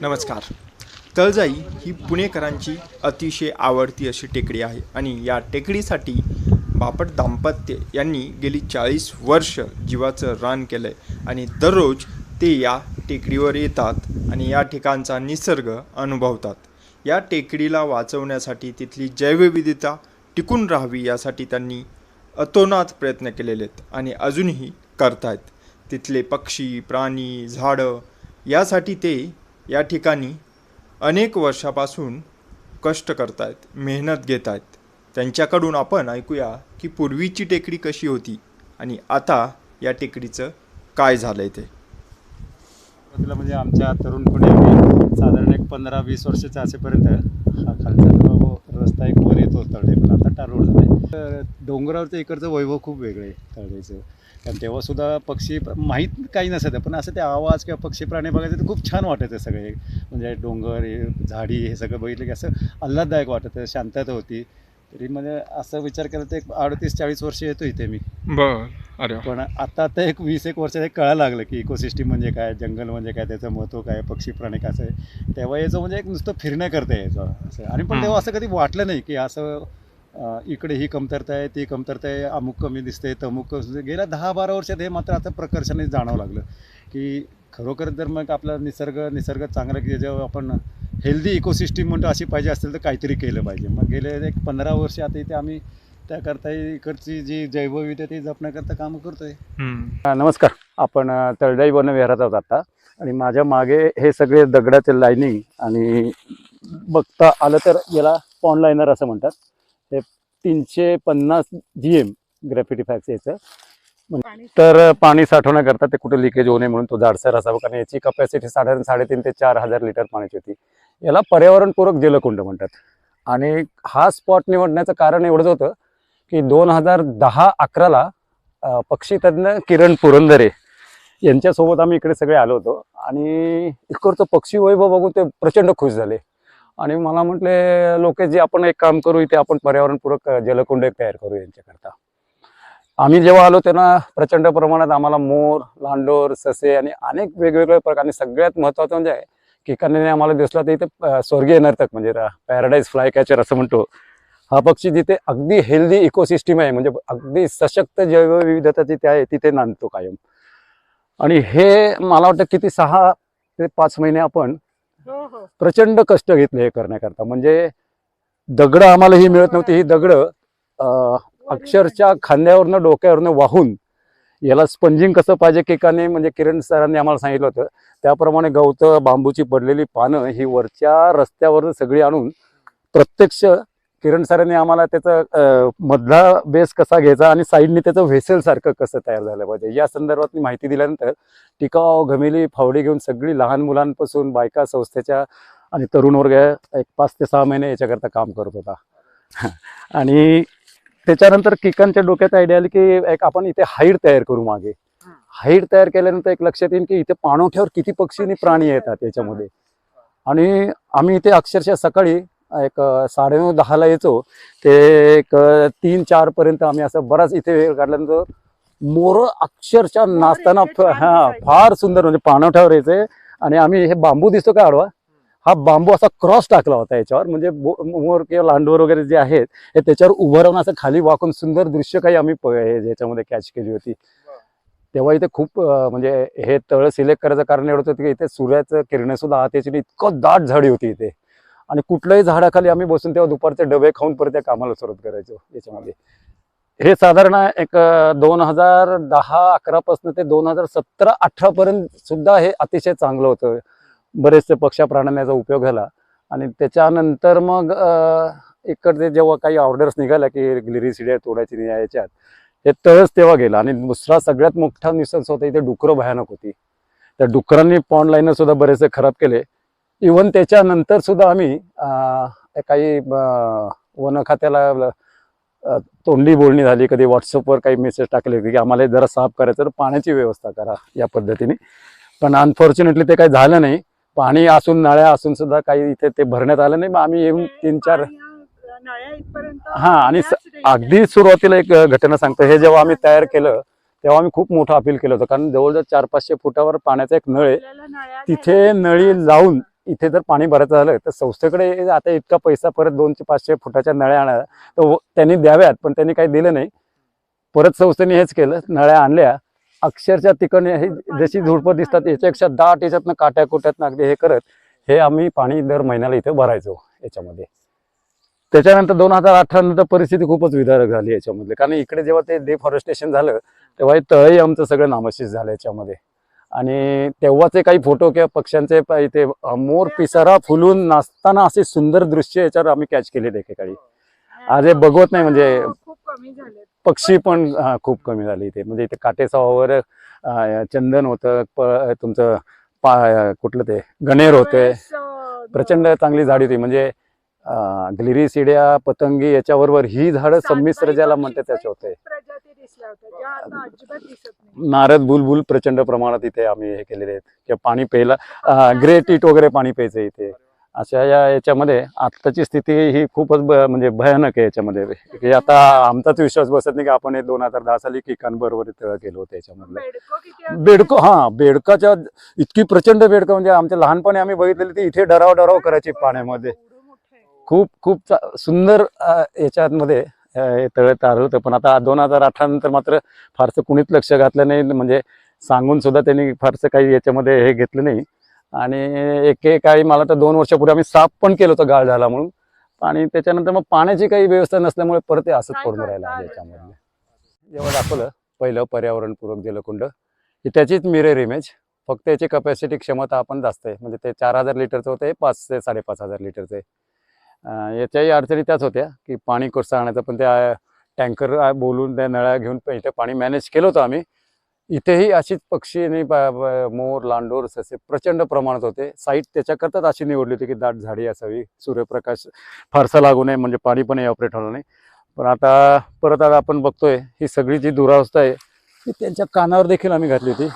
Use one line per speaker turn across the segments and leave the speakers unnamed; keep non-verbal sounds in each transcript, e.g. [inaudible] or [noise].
नमस्कार. तळजाई ही पुणेकरांची अतिशय आवडती अशी टेकडी आहे आणि या टेकडीसाठी बापट दाम्पत्य यांनी गेली चाळीस वर्ष जीवाचं रान केलं आहे आणि दररोज ते या टेकडीवर येतात आणि या ठिकाणचा निसर्ग अनुभवतात. या टेकडीला वाचवण्यासाठी तिथली जैवविविधता टिकून राहावी यासाठी त्यांनी अतोनात प्रयत्न केलेले आहेत आणि अजूनही करतायत. तिथले पक्षी प्राणी झाडं यासाठी ते या ठिकाणी अनेक वर्षापासून कष्ट करतायत मेहनत घेत आहेत त्यांच्याकडून आपण ऐकूया की पूर्वीची टेकडी कशी होती आणि आता या टेकडीचं काय झालं आहे ते.
सुरुवातीला म्हणजे आमच्या तरुणपणी साधारण एक पंधरा वीस वर्षाच्या असेपर्यंत हा खालचा जो रस्ता एक तळडे पण आता टार रोड तर डोंगरावरचं इकडचं वैभव खूप वेगळं आहे तळडेचं कारण तेव्हासुद्धा पक्षी माहीत काही नसायचं पण असं ते आवाज किंवा पक्षी प्राणी बघायचं तर खूप छान वाटायचं सगळे. म्हणजे डोंगर हे झाडी हे सगळं बघितलं की असं आल्हाददायक वाटतं शांतता होती. तरी म्हणजे असं विचार केला तर एक अडतीस चाळीस वर्ष येतो इथे मी.
बर. अरे
पण आता आता एक वीस एक वर्षात एक कळायला लागलं की इकोसिस्टीम म्हणजे काय जंगल म्हणजे काय त्याचं महत्त्व काय पक्षी प्राणी कसं आहे. तेव्हा याचं म्हणजे एक नुसतं फिरण्या करता यायचं असं. आणि पण तेव्हा असं कधी वाटलं नाही की असं अं, इकडे ही कमतरता आहे ती कमतरता आहे अमुक कमी दिसते तमुक. गेल्या दहा बारा वर्षात हे मात्र आता प्रकर्षाने जाणवं लागलं की खरोखर जर मग आपला निसर्ग निसर्ग चांगला की जेव्हा आपण हेल्दी इकोसिस्टीम म्हणतो अशी पाहिजे असेल तर काहीतरी केलं पाहिजे. मग गेले एक पंधरा वर्ष आता इथे आम्ही त्याकरता इकडची जी जैवविविधता ती जपण्याकरता कामं करतोय. नमस्कार. आपण अ, तळजाई वन विहारात आहोत आता. आणि माझ्या मागे हे सगळे दगडाचे लाईनिंग आणि बघता आलं तर याला पॉन लायनर असं म्हणतात. हे तीनशे पन्नास जी एम ग्रॅफिटी फॅक्स याचं. तर पाणी साठवण्याकरता ते कुठे लिकेज होऊ नये म्हणून तो जाडसर असावा. कारण याची कपॅसिटी साधारण साडेतीन ते चार हजार लिटर पाण्याची होती. याला पर्यावरणपूरक जलकुंड म्हणतात. आणि हा स्पॉट निवडण्याचं कारण एवढंच होतं की दोन हजार दहा अकराला पक्षीतज्ञ किरण पुरंदरे यांच्यासोबत आम्ही इकडे सगळे आलो होतो. आणि इकडचं पक्षी वैभव बघून ते प्रचंड खुश झाले. आणि मला म्हटले लोक जे आपण एक काम करू इथे आपण पर्यावरणपूरक जलकुंड एक तयार करू यांच्याकरता. आम्ही जेव्हा आलो तेव्हा प्रचंड प्रमाणात आम्हाला मोर लांडोर ससे आणि अनेक वेगवेगळे प्रकार सगळ्यात महत्त्वाचं म्हणजे आहे की एकाने आम्हाला दिसला तर इथे स्वर्गीय नर्तक म्हणजे पॅराडाईज फ्लाय कॅचर असं म्हणतो. हा पक्षी जिथे अगदी हेल्दी इकोसिस्टीम आहे म्हणजे अगदी सशक्त जैवविविधता जिथे आहे तिथे नांदतो कायम. आणि हे मला वाटतं किती सहा ते पाच महिने आपण
हो हो.
प्रचंड कष्ट घेतले हे करण्याकरता. म्हणजे दगडं आम्हाला ही मिळत नव्हती. ही दगडं अक्षरशः खांद्यावरनं डोक्यावरनं वाहून याला स्पंजिंग कसं पाहिजे केकाने म्हणजे किरण सरांनी आम्हाला सांगितलं होतं. त्याप्रमाणे गवतं बांबूची पडलेली पानं ही वरच्या रस्त्यावर सगळी आणून प्रत्यक्ष किरण सरांनी आम्हाला त्याचं मधला बेस कसा घ्यायचा आणि साईडने त्याचं व्हेसेलसारखं कसं तयार झालं पाहिजे या संदर्भात माहिती दिल्यानंतर टिकाव घमेली फावडी घेऊन सगळी लहान मुलांपासून बायका संस्थेच्या आणि तरुण वर्ग एक पाच ते सहा महिने याच्याकरता काम करत होता. [laughs] आणि त्याच्यानंतर किकांच्या डोक्यात आयडिया आली की एक आपण इथे हाईड तयार करू मागे. हाईड तयार केल्यानंतर एक लक्षात येईल की इथे पाणवठ्यावर किती पक्षी आणि प्राणी येतात याच्यामध्ये. आणि आम्ही इथे अक्षरशः सकाळी एक साडेनऊ दहाला यायचो ते एक तीन चार पर्यंत आम्ही असं बराच इथे वेळ काढल्यानंतर मोर अक्षरशः नाचताना हा. फार सुंदर म्हणजे पाणवठ्यावर यायचे. आणि आम्ही हे बांबू दिसतो का आडवा? हा बांबू असा क्रॉस टाकला होता याच्यावर. म्हणजे मोर किंवा लांडोर वगैरे जे आहेत हे त्याच्यावर उभं राहून असं खाली वाकून सुंदर दृश्य काही आम्ही प- याच्यामध्ये कॅच केली होती. तेव्हा इथे खूप म्हणजे हे तळ सिलेक्ट करायचं कारण एवढं होतं की इथे सूर्याचं किरण सुद्धा आत याची इतकं दाट झाडी होती इथे. आणि कुठल्याही झाडाखाली आम्ही बसून तेव्हा दुपारचे डबे खाऊन परत त्या कामाला सुरुवात करायचो याच्यामध्ये. हे साधारण एक दोन हजार दहा अकरापासून ते दोन हजार सतरा अठरापर्यंत सुद्धा हे अतिशय चांगलं होतं. बरेचसे पक्ष्या प्राणण्याचा उपयोग झाला. आणि त्याच्यानंतर मग इकडचे जेव्हा काही ऑर्डर्स निघाल्या की ग्लिरिसिडिया तोडायची नाही याच्यात हे तळच तेव्हा गेला. आणि दुसरा सगळ्यात मोठा निसर्ग होता इथे डुकरं भयानक होती. त्या डुकरांनी पॉन्ड लाईनर सुद्धा बरेचसे खराब केले. इवन त्याच्यानंतर सुद्धा आम्ही काही वन खात्याला तोंडी बोलणी झाली. कधी व्हॉट्सअपवर काही मेसेज टाकले होते की आम्हाला जरा साफ करायचं तर पाण्याची व्यवस्था करा या पद्धतीने. पण अनफॉर्च्युनेटली ते काही झालं नाही. पाणी असून नळ्या असून सुद्धा काही इथे ते भरण्यात आलं नाही. मग आम्ही येऊन तीन चार हा आणि अगदी सुरुवातीला एक घटना सांगतो. हे जेव्हा आम्ही तयार केलं तेव्हा आम्ही खूप मोठं अपील केलं होतं. कारण जवळजवळ चार पाचशे फुटावर पाण्याचा एक नळ आहे. तिथे नळी. लावून इथे जर पाणी भरायचं झालं तर संस्थेकडे आता इतका पैसा परत दोनशे पाचशे फुटाच्या नळ्या आणा तर त्यांनी द्याव्यात पण त्यांनी काही दिलं नाही. परत संस्थेने हेच केलं. नळ्या आणल्या. अक्षरशः तिकडे हे जशी झुडपं दिसतात याच्यापेक्षा दाट याच्यातनं काट्या कुट्यातनं अगदी हे करत हे आम्ही पाणी दर महिन्याला इथे भरायचो याच्यामध्ये. त्याच्यानंतर दोन हजार अठरा नंतर परिस्थिती खूपच विदारक झाली याच्यामध्ये कारण इकडे जेव्हा ते डिफॉरेस्टेशन झालं तेव्हा हे तळही आमचं सगळं नामशेष झालं याच्यामध्ये. आणि तेव्हाचे काही फोटो किंवा पक्ष्यांचे प- इथे मोर पिसारा फुलून नाचताना असे सुंदर दृश्य याच्यावर आम्ही कॅच केले एकेकाळी. आज हे बघवत नाही म्हणजे पक्षी पण हा, खूप कमी झाले इथे. म्हणजे इथे काटेसावर चंदन होतं प- तुमचं पा कुठलं ते गणेर होते. प्रचंड चांगली झाडी होती. म्हणजे ग्लिरी सिड्या पतंगी याच्याबरोबर ही झाडं संमिश्र ज्याला म्हणते त्याचे होते.
होत्या
नारद बुलबुल प्रचंड प्रमाणात इथे आम्ही हे केलेले आहेत. किंवा पाणी प्यायला ग्रे टीट वगैरे पाणी प्यायचं इथे. अशा या याच्यामध्ये आत्ताची स्थिती ही खूपच ब- म्हणजे भयानक आहे याच्यामध्ये. की आता आमचाच विश्वास बसत नाही की आपण हे दोन हजार दहा साली किकांबरोबर तळ केलं होतं याच्यामधलं.
बेडको
हा बेडकाच्या इतकी प्रचंड बेडकं म्हणजे आमच्या लहानपणी आम्ही बघितलेली ती इथे डराव डराव करायची पाण्यामध्ये. खूप खूप सुंदर याच्यामध्ये हे तळ तयार होतं. पण आता दोन हजार अठरा नंतर मात्र फारसं कुणीच लक्ष घातलं नाही. म्हणजे सांगून सुद्धा त्यांनी फारसं काही याच्यामध्ये हे घेतलं नाही. आणि एकेकाळी मला तर दोन वर्षापूर्वी आम्ही साफ पण केलं होतं गाळ झाला म्हणून आणि त्याच्यानंतर मग पाण्याची काही व्यवस्था नसल्यामुळे परत ते असंच पडून राहिलं याच्यामध्ये. जेव्हा दाखवलं पहिलं पर्यावरणपूरक जलकुंड ही त्याचीच मिरर इमेज फक्त याची कपॅसिटी क्षमता आपण जास्त आहे. म्हणजे ते चार हजार लिटरचं होतं हे पाच ते साडेपाच हजार लिटरचं आहे. याच्याही अडचणी त्याच होत्या की पाणी कसं आणायचं पण त्या टँकर बोलून त्या नळ्या घेऊन इथे पाणी मॅनेज केलं होतं आम्ही. इथेही अशीच पक्षी आणि मोर लांडोर असे प्रचंड प्रमाणात होते. साईट त्याच्याकरताच अशी निवडली होती की दाट झाडी असावी सूर्यप्रकाश फारसा लागू नये म्हणजे पाणी पण ऑपरेट होणार नाही. पण आता परत आता आपण बघतोय ही सगळी जी दुरावस्था आहे ती त्यांच्या कानावर देखील आम्ही घातली होती.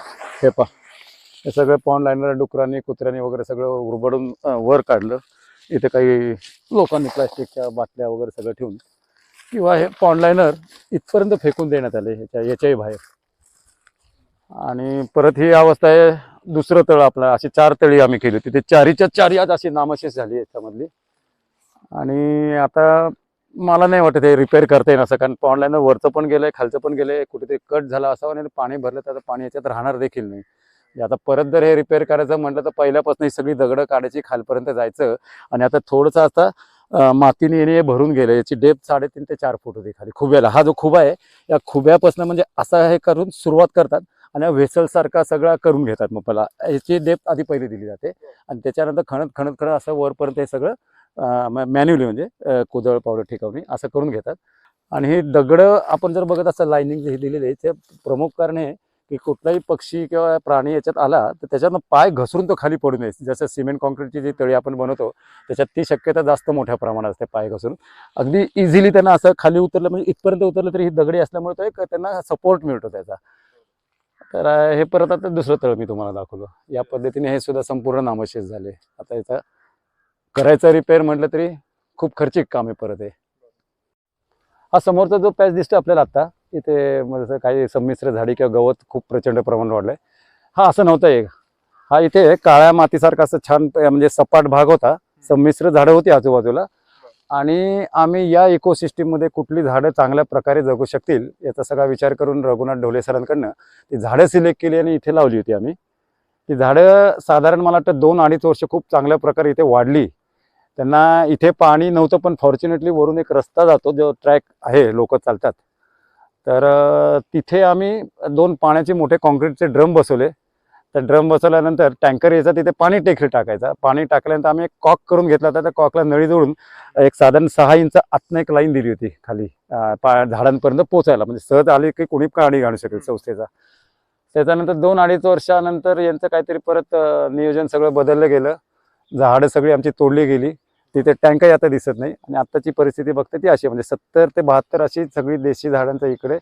हे पा हे सगळं पॉन लाईनला डुकरांनी कुत्र्यांनी वगैरे सगळं उरबडून वर काढलं. इथे काही लोकांनी प्लास्टिकच्या बाटल्या वगैरे सगळं ठेवून किंवा हे पॉन्ड इथपर्यंत फेकून देण्यात आले ह्याच्या याच्याही बाहेर. आणि परत ही अवस्था आहे दुसरं तळ आपलं अशी चार तळी आम्ही केली. तिथे चारीच्या चारी आज अशी नामशेष झाली याच्यामधली. आणि आता मला नाही वाटत हे रिपेअर करता येईल असं कारण पॉन्ड वरचं पण गेलं आहे खालचं पण गेलं आहे कुठेतरी कट झाला असावं आणि पाणी भरलं तर आता पाणी याच्यात राहणार देखील नाही. म्हणजे आता परत जर हे रिपेअर करायचं म्हटलं तर पहिल्यापासून ही सगळी दगडं काढायची खालपर्यंत जायचं. आणि आता थोडंसं आता मातीने येणे हे भरून गेलं याची डेप साडेतीन ते चार फूट होती खाली. खुब्याला. हा जो खुबा आहे या खुब्यापासून म्हणजे असा हे करून सुरुवात करतात. आणि वेसलसारखा सगळा करून घेतात मग मला याची डेप आधी पहिली दिली जाते. आणि त्याच्यानंतर खणत खणत खणत असं वरपर्यंत हे सगळं मॅन्युअली म्हणजे कुदळ कोदळ पावडर असं करून घेतात. आणि हे दगडं आपण जर बघत असं लाईनिंग हे दिलेले आहे, ते प्रमुख कारण आहे की कुठलाही पक्षी किंवा प्राणी याच्यात आला तर त्याच्यातनं पाय घसरून तो खाली पडू नये जसं सिमेंट कॉन्क्रीटची जी तळी आपण बनवतो त्याच्यात ती शक्यता जास्त मोठ्या प्रमाणात असते पाय घसरून. अगदी इझिली त्यांना असं खाली उतरलं म्हणजे इथपर्यंत उतरलं तरी ही दगडी असल्यामुळे तो एक त्यांना सपोर्ट मिळतो त्याचा. तर हे परत आता दुसरं तळ मी तुम्हाला दाखवलं. या पद्धतीने हे सुद्धा संपूर्ण नामशेष झाले. आता याचा करायचा रिपेअर म्हटलं तरी खूप खर्चिक काम आहे परत हे. हा समोरचा जो पॅच दिसतो आपल्याला आता इथे म्हणजे काही संमिश्र झाडी किंवा गवत खूप प्रचंड प्रमाणात वाढलंय. हा असं नव्हतं एक. हा इथे काळ्या मातीसारखा असं छान म्हणजे सपाट भाग होता. संमिश्र झाडं होती आजूबाजूला. आणि आम्ही या इकोसिस्टीममध्ये कुठली झाडं चांगल्या प्रकारे जगू शकतील याचा सगळा विचार करून रघुनाथ ढोले सरांकडनं ती झाडं सिलेक्ट केली आणि इथे लावली होती आम्ही. ती झाडं साधारण मला वाटतं दोन अडीच वर्ष खूप चांगल्या प्रकारे इथे वाढली. त्यांना इथे पाणी नव्हतं पण फॉर्च्युनेटली वरून एक रस्ता जातो जो ट्रॅक आहे लोक चालतात. तर तिथे आम्ही दोन पाण्याचे मोठे कॉन्क्रीटचे ड्रम बसवले. तर ड्रम बसवल्यानंतर टँकर यायचा तिथे पाणी टेकरी टाकायचा. पाणी टाकल्यानंतर आम्ही एक कॉक करून घेतला होता त्या कॉकला नळी जोडून एक साधारण सहा इंच आतनं एक लाईन दिली होती खाली पा झाडांपर्यंत पोचायला. म्हणजे सहज आली की कोणी पाणी घालू शकेल संस्थेचा. त्याच्यानंतर दोन अडीच वर्षानंतर यांचं काहीतरी परत नियोजन सगळं बदललं गेलं. झाडं सगळी आमची तोडली गेली. तिथे टँकही आता दिसत नाही. आणि आत्ताची परिस्थिती बघते ती अशी म्हणजे सत्तर ते बहात्तर अशी सगळी देशी झाडांचं इकडे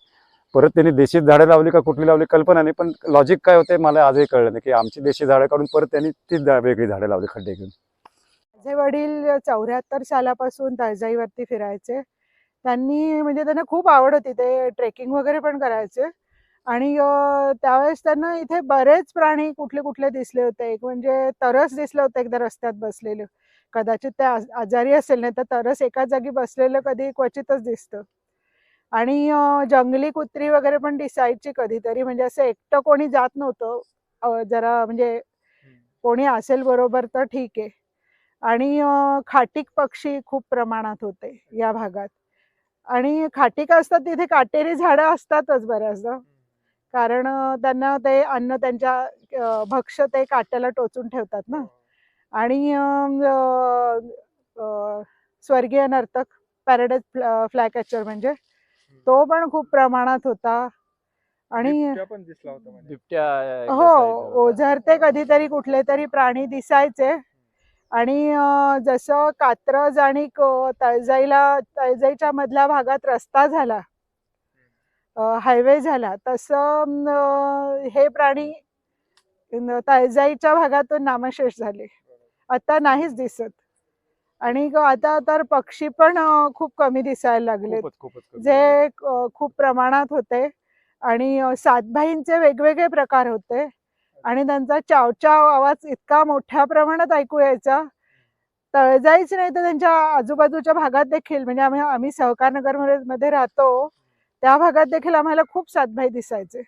परत त्यांनी देशी झाडं लावली का कुठली लावली कल्पना नाही पण लॉजिक काय होते मला आजही कळलं नाही की आमची देशी झाडं काढून परत त्यांनी तीच वेगळी झाडं लावली खड्डे घेऊन.
माझे वडील चौऱ्याहत्तर सालापासून तळजाईवरती फिरायचे. त्यांनी म्हणजे त्यांना खूप आवड होती ते ट्रेकिंग वगैरे पण करायचे. आणि त्यावेळेस त्यांना इथे बरेच प्राणी कुठले कुठले दिसले होते. एक म्हणजे तरस दिसलं होतं एकदा रस्त्यात बसलेलं. कदाचित ते आज- आजारी असेल नाही तर तरस एका जागी बसलेलं कधी क्वचितच दिसतं. आणि जंगली कुत्री वगैरे पण दिसायची कधीतरी म्हणजे असं एकटं कोणी जात नव्हतं. जरा म्हणजे कोणी असेल बरोबर तर ठीक आहे. आणि खाटीक पक्षी खूप प्रमाणात होते या भागात. आणि खाटीक असतात तिथे काटेरी झाडं असतातच बऱ्याचदा. कारण त्यांना ते अन्न त्यांच्या अं, भक्ष्य ते काट्याला टोचून ठेवतात ना. आणि अं, अं, स्वर्गीय नर्तक पॅराडाईज फ्लाय कॅचर म्हणजे. तो पण खूप प्रमाणात होता आणि
बिबट्या पण दिसला होता म्हणे.
बिबट्या एकदा
हो. ओझरते कधीतरी कुठले तरी प्राणी दिसायचे आणि जसं कात्रज आणि क- तळजाईला तळजाईच्या मधल्या भागात रस्ता झाला हायवे झाला तसं हे प्राणी तळजाईच्या भागातून नामशेष झाले आता नाहीच दिसत आणि ग- आता तर पक्षी पण खूप कमी दिसायला लागले जे खूप प्रमाणात होते. आणि सातभाईंचे वेगवेगळे प्रकार होते. आणि त्यांचा चावचाव आवाज इतका मोठ्या प्रमाणात ऐकू यायचा. तळजाईच नाही तर त्यांच्या आजूबाजूच्या भागात देखील म्हणजे आम्ही आम्ही सहकारनगर मध्ये- मध्ये राहतो त्या भागात देखील आम्हाला खूप सातभाई दिसायचे.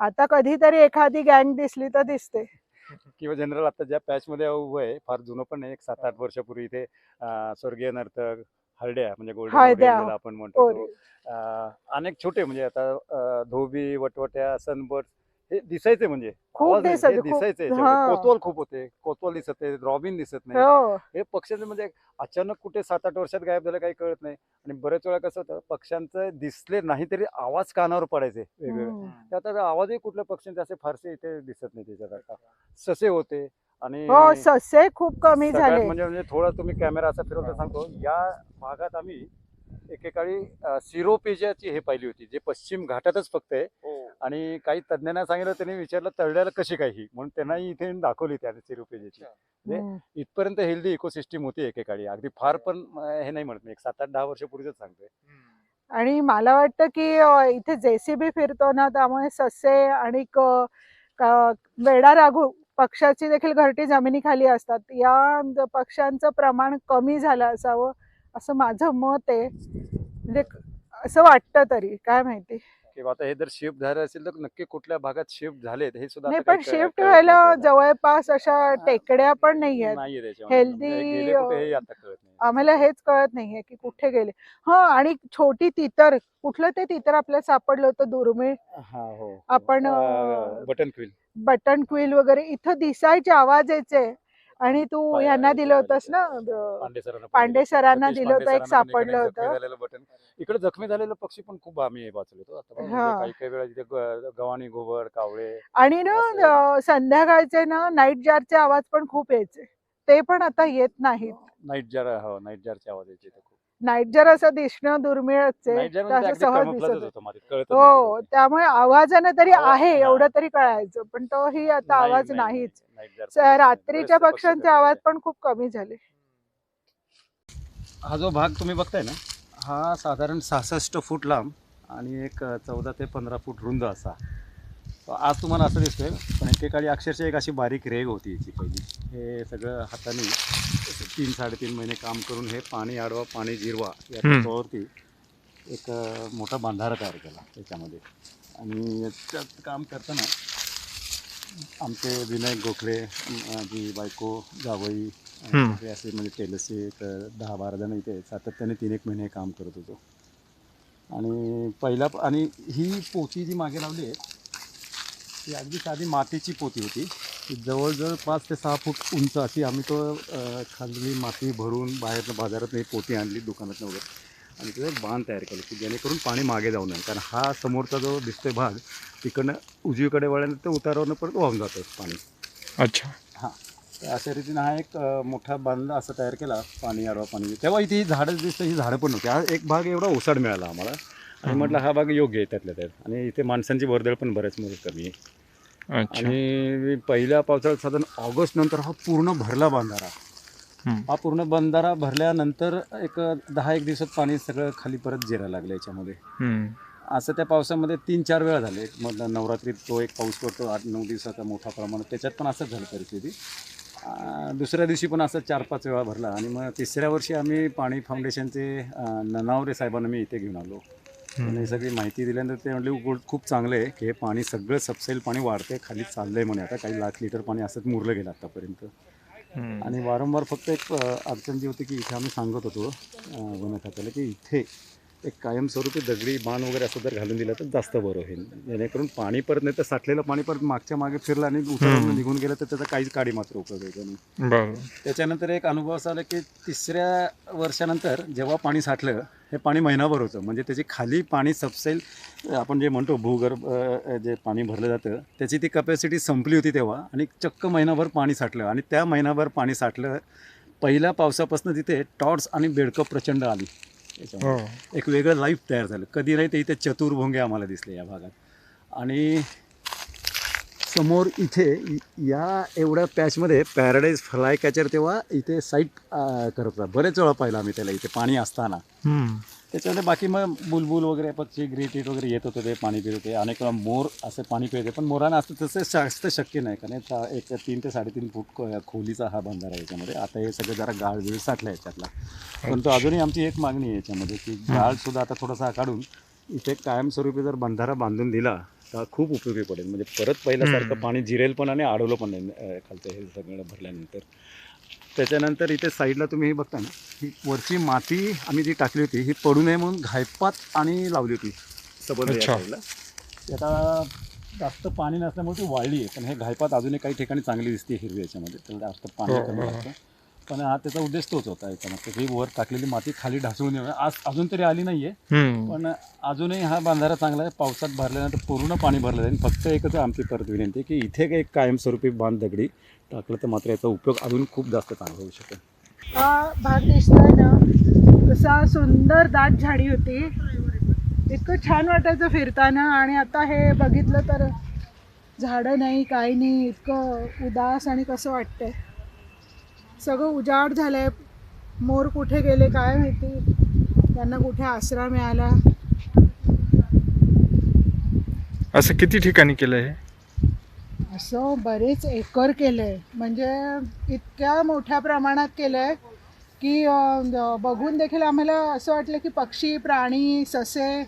आता कधीतरी एखादी गँग दिसली तर दिसते. [laughs]
किंवा जनरल आता ज्या पॅच मध्ये उभं आहे फार जुनं पण नाही एक सात आठ वर्षापूर्वी इथे स्वर्गीय नर्तक हळड्या म्हणजे गोल्डन. आपण म्हणतो. अं, अनेक छोटे म्हणजे आता धोबी वटवट्या सनबर्ड हे दिसायचे म्हणजे.
खूप
हे
दिसायचे.
दिसायचे
हा.
कोतवाल खूप होते. कोतवाल दिसत नाही रॉबिन दिसत नाही.
हो.
हे पक्ष्यांचे म्हणजे अचानक कुठे सात आठ वर्षात गायब झालं काही कळत नाही. आणि बऱ्याच वेळा कसं होतं पक्ष्यांचं दिसले नाही तरी आवाज कानावर पडायचे वेगवेगळे. आता आवाजही कुठल्या पक्ष्यांचे असे फारसे इथे दिसत नाही त्याच्यात आता ससे होते आणि
हो ससे खूप कमी झाले.
म्हणजे म्हणजे थोडा तुम्ही कॅमेरा असा फिरवता सांगतो. या भागात आम्ही एकेकाळी अं, सिरोपेजियाची हे पाहिली होती जे पश्चिम घाटातच फक्त आहे.
हो.
आणि काही तज्ज्ञांना सांगितलं त्यांनी विचारलं तळड्याला कशी काय ही? म्हणून त्यांनाही इथे दाखवली त्याने सिरोपेजियाची. म्हणजे. इथपर्यंत हेल्दी इकोसिस्टीम होती एकेकाळी. अगदी फार पण अं, हे नाही म्हणत मी. एक सात आठ दहा वर्षापूर्वीच सांगतोय.
आणि मला वाटतं की इथे जेसीबी फिरतो ना त्यामुळे ससे आणि वेडा राघू पक्षाची देखील घरटी जमिनीखाली असतात. या पक्ष्यांचं प्रमाण कमी झालं असावं. असं माझं मत आहे. म्हणजे असं वाटतं तरी काय माहिती.
किंवा आता हे जर शिफ्ट झालं असेल तर नक्की कुठल्या भागात शिफ्ट झाले हे सुद्धा
नाही
आता
पण
काही कळ-
शिफ्ट
कळत
व्हायला
नाही.
जवळपास अशा टेकड्या पण नाही आहेत.
नाहीये त्याच्यामध्ये. म्हणजे
healthy,
गेले कुठे हे आता कळत नाही.
आम्हाला हेच कळत नाहीये की कुठे गेले. हा आणि छोटी तितर कुठलं ते तितर आपल्याला सापडलं होतं दुर्मिळ.
हा हो
आपण, अं,
बटन क्विल
बटन क्विल वगैरे इथं दिसायचे आवाज यायचे. आणि तू ह्यांना दिलं होतस ना
पांडे सरांना
दिलं होतं एक सापडलं होतं.
इकडे जखमी झालेलं पक्षी पण खूप आम्ही वाचलो म्हणजे. काही काही वेळा तिथे गव्हाणी गोबर कावळे
आणि ना संध्याकाळचे ना नाईट जारचे आवाज पण खूप यायचे. ते पण आता येत नाहीत.
नाईट जार हो नाईट जारचे आवाज यायचे इथे खूप
नाईट जार असं दिसणं दुर्मिळच आहे ते
म्हणजे
असं
अगदी
सहज दिसत हो. त्यामुळे आवाजानं तरी
आवा-
आहे
हा.
एवढं तरी कळायचं पण तोही आता
नाही,
आवाज
नाही,
नाहीच. रात्रीच्या पक्ष्यांचे आवाज. पण खूप कमी झाले
हा जो भाग तुम्ही बघताय ना हा साधारण सहासष्ट फूट लांब आणि एक चौदा ते पंधरा फूट रुंद असा तो आज तुम्हाला असं दिसतोय पण एकेकाळी अक्षरशः एक अशी बारीक रेग होती याची पहिली हे सगळं हाताने तीन साडेतीन महिने काम करून हे पाणी अडवा पाणी जिरवा या. तत्वावरती एक मोठा बांधारा तयार केला त्याच्यामध्ये. आणि याच्यात काम करताना आमचे विनायक गोखले माझी बायको जावई असे म्हणजे टेलर्सचे एक दहा बारा जण इथे सातत्याने तीन एक महिने काम करत होतो. आणि पहिला आणि ही पोती जी मागे लावली आहे ती अगदी साधी मातीची पोती होती. जवळजवळ पाच ते सहा फूट उंच अशी आम्ही तो खाली माती भरून बाहेरनं बाजारात ही पोती आणली दुकानात वगैरे. आणि तिथे एक बांध तयार केलं की जेणेकरून पाणी मागे जाऊ नये. कारण हा समोरचा जो दिसतोय भाग तिकडनं उजवीकडे वळल्यानंतर उतारावरनं परत वाहून जातं पाणी.
अच्छा.
हां. तर अशा रीतीने हा एक मोठा बांध असा तयार केला पाणी आडवा पाणी. तेव्हा इथे ही झाडं दिसतं ही झाडं पण नव्हती. हा एक भाग एवढा ओसाड मिळाला आम्हाला. आणि. म्हटलं हा भाग योग्य आहे त्यातल्या त्यात. आणि इथे माणसांची वर्दळ पण बऱ्याच मोठी कमी आहे
अच्छा.
आणि पहिल्या पावसाळ्यात साधारण ऑगस्ट नंतर हा पूर्ण भरला बांधारा. हा पूर्ण बंधारा भरल्यानंतर एक दहा एक दिवसात पाणी सगळं खाली परत जिरायला लागलं याच्यामध्ये. असं त्या पावसामध्ये तीन चार वेळा झाले. एक मग नवरात्रीत तो एक पाऊस पडतो आठ नऊ दिवसाचा मोठा प्रमाणात त्याच्यात पण असंच झालं परिस्थिती. दुसऱ्या दिवशी पण असं चार पाच वेळा भरला. आणि मग तिसऱ्या वर्षी आम्ही पाणी फाउंडेशनचे ननावरे साहेबांना मी इथे घेऊन आलो. ही सगळी माहिती दिल्यानंतर ते म्हणले "उलट खूप चांगलं आहे की हे पाणी सगळं सबसेल पाणी वाढते खाली चाललंय म्हणे आता काही लाख लिटर पाणी असंच मुरलं गेलं आतापर्यंत. आणि वारंवार फक्त एक अडचण जी होती की इथे आम्ही सांगत होतो अ, वन खात्याला की इथे एक कायमस्वरूपी दगडी बाण वगैरे असं जर घालून दिलं तर जास्त बरं होईल. जेणेकरून पाणी परत नाही तर साठलेलं पाणी परत मागच्या मागे फिरलं आणि उतरून निघून गेलं तर त्याचा काहीच काडी मात्र उपयोग नाही. त्याच्यानंतर एक अनुभव असा आला की तिसऱ्या वर्षानंतर जेव्हा पाणी साठलं हे पाणी महिनाभर होतं. म्हणजे त्याची खाली पाणी सबसेल आपण जे म्हणतो भूगर्भ जे पाणी भरलं जातं त्याची ती कपॅसिटी संपली होती तेव्हा आणि चक्क महिनाभर पाणी साठलं. आणि त्या महिनाभर पाणी साठलं पहिल्या पावसापासून तिथे टॉर्च आणि बेडकं प्रचंड आली. त्याच्यामुळे
हो.
एक वेगळं लाईफ तयार झालं. कधी नाही ते इथे चतुर्भुंगे आम्हाला दिसले या भागात. आणि समोर इथे या एवढ्या पॅचमध्ये पॅराडाईज फ्लाय कॅचर तेव्हा इथे साईट करत होता. बरेच वेळा पाहिलं आम्ही त्याला इथे पाणी असताना. त्याच्यामध्ये बाकी मग बुलबुल वगैरे पक्षी ग्रेटीट वगैरे येत होते ते पाणी पित होते. अनेक वेळा मोर असे पाणी पिते पण मोरांना असतं तसं जास्त शक्य नाही. कारण एक तीन ते साडेतीन फूट खोलीचा हा बंधारा आहे याच्यामध्ये. आता हे सगळं जरा गाळ बिळ साठला याच्यातला. परंतु अजूनही आमची एक मागणी आहे याच्यामध्ये की गाळसुद्धा आता थोडासा काढून इथे कायमस्वरूपी जर बंधारा बांधून दिला तर खूप उपयोगी पडेल. म्हणजे परत पहिल्यासारखं पाणी जिरेल पण आणि अडवलं पण नाही खालचं हे सगळं भरल्यानंतर. त्याच्यानंतर इथे साईडला तुम्ही हे बघता ना ही वरची माती आम्ही जी टाकली होती ही पडू नये म्हणून घायपात आणि लावली होती सबंध या. साईडला. आता जास्त पाणी नसल्यामुळे ती वाळली आहे पण हे घायपात अजूनही काही ठिकाणी चांगली दिसते हिरवी याच्यामध्ये त्याला जास्त पाणी
हो,
कमी
हो.
लागतं पण हा त्याचा उद्देश तोच होता याच्यामध्ये ही वर टाकलेली माती खाली ढासळून येऊ. आज अजून तरी आली नाही आहे पण अजूनही हा बांधारा चांगला आहे. पावसात भरल्यानंतर पूर्ण पाणी भरलं जाईल. फक्त एकच आमची परत विनंती की इथे एक कायमस्वरूपी बांध दगडी टाकलं तर मात्र याचा उपयोग अजून खूप जास्त चांगला होऊ शकेल.
हा भाग दिसतोय ना. तसा सुंदर दाट झाडी होती. इतकं छान वाटायचं फिरताना. आणि आता हे बघितलं तर झाडं नाही काही नाही. इतकं उदास आणि कसं वाटतंय. सगळं उजाड झालंय. मोर कुठे गेले काय माहिती? त्यांना कुठे आसरा मिळाला?
असं किती ठिकाणी केलं हे?
असं बरेच एकर केलंय. म्हणजे इतक्या मोठ्या प्रमाणात केलंय की अं, ज- बघून देखील आम्हाला असं वाटलं की पक्षी प्राणी ससे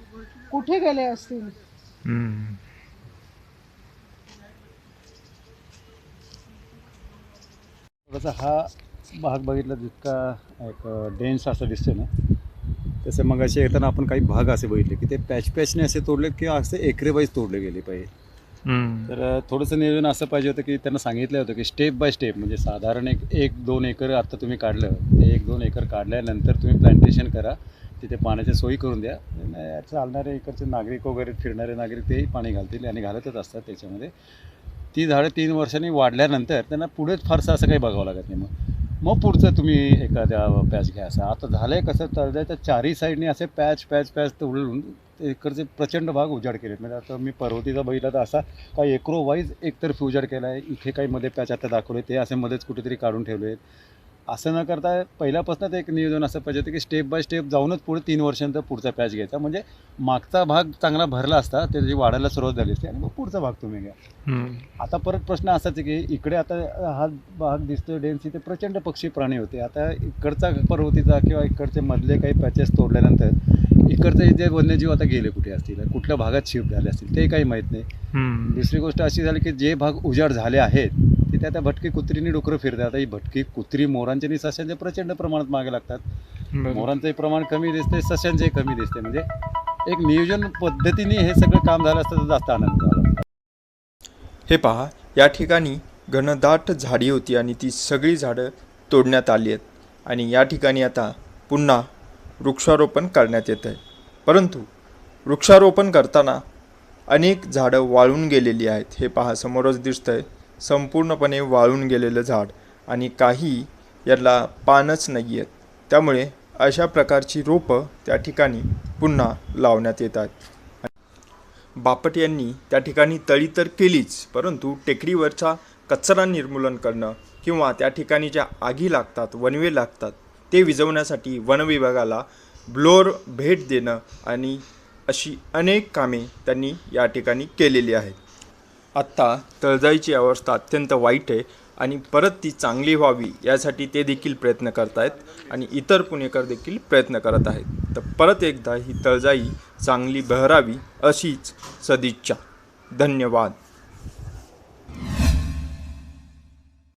कुठे गेले असतील?
थोडासा हा भाग बघितला जितका एक डेन्स असं दिसतोय ना तसं मग असे येताना आपण काही भाग असे बघितले की ते पॅच पॅचने असे तोडले किंवा असे एकरेबाईज तोडले गेले पाहिजे. तर थोडंसं नियोजन असं पाहिजे होतं की त्यांना सांगितलं होतं की स्टेप बाय स्टेप म्हणजे साधारण एक एक दोन एकर आता तुम्ही काढलं ते एक दोन एकर काढल्यानंतर तुम्ही प्लांटेशन करा तिथे पाण्याची सोयी करून द्या. चालणारे इकडचे नागरिक वगैरे फिरणारे नागरिक तेही पाणी घालतील आणि घालतच असतात त्याच्यामध्ये. ती झाडं तीन वर्षांनी वाढल्यानंतर त्यांना पुढेच फारसं असं काही बघावं लागत नाही. मग मग पुढचं तुम्ही एखाद्या पॅच घ्या असं. आता झालं आहे कसं तर चारही साईडने असे पॅच पॅच पॅच तोडून इकडचे प्रचंड भाग उजाड केलेत. म्हणजे आता मी पर्वतीचा बघितला तर असा काही एकरो वाईज एकतर्फी उजाड केला आहे इथे काही मध्ये पॅच आता दाखवले ते असे मध्येच कुठेतरी काढून ठेवले आहेत असं न करता पहिल्यापासूनच एक नियोजन असं पाहिजे होतं की स्टेप बाय स्टेप जाऊनच पुढे तीन वर्षांचा पुढचा पॅच घ्यायचा. म्हणजे मागचा भाग चांगला भरला असता त्याची वाढायला सुरुवात झाली असते आणि मग पुढचा भाग तुम्ही घ्या. आता परत प्रश्न असाच आहे की इकडे आता हा भाग दिसतोय डेन्स इथे प्रचंड पक्षी प्राणी होते. आता इकडचा पर्वतीचा किंवा इकडचे मधले काही पॅचेस तोडल्यानंतर इकडचे जे वन्यजीव आता गेले कुठे असतील कुठल्या भागात शिफ्ट झाले असतील ते काही माहीत नाही. दुसरी गोष्ट अशी झाली की जे भाग उजाड झाले आहेत तिथे आता भटकी कुत्रीनी डुकरं फिरतात. आता ही भटकी कुत्री मोरांचे आणि सशांचे प्रचंड प्रमाणात मागे लागतात. मोरांचंही प्रमाण कमी दिसते सशांचंही कमी दिसते म्हणजे एक नियोजन पद्धतीने हे सगळं काम झालं असतं तर जास्त आनंद झाला.
हे पहा या ठिकाणी घनदाट झाडी होती आणि ती सगळी झाडं तोडण्यात आली आहेत. आणि या ठिकाणी आता पुन्हा वृक्षारोपण करण्यात येत आहे. परंतु वृक्षारोपण करताना अनेक झाडं वाळून गेलेली आहेत. हे पहा समोरच दिसतंय संपूर्णपणे वाळून गेलेलं झाड आणि काही याला पानच नाही आहेत त्यामुळे अशा प्रकारची रोपं त्या ठिकाणी पुन्हा लावण्यात येतात. बापट यांनी त्या ठिकाणी तळी तर केलीच परंतु टेकडीवरचा कचरा निर्मूलन करणं किंवा त्या ठिकाणी ज्या आगी लागतात वनवे लागतात ते विजवण्यासाठी वनविभागाला ब्लोअर भेट देणं आणि अशी अनेक कामे त्यांनी या ठिकाणी केलेली आहेत. आत्ता तळजाईची अवस्था अत्यंत वाईट आहे आणि परत ती चांगली व्हावी यासाठी ते देखील प्रयत्न करत आहेत आणि इतर पुणेकर देखील प्रयत्न करत आहेत. तर परत एकदा ही तळजाई चांगली बहरावी अशीच सदिच्छा. धन्यवाद.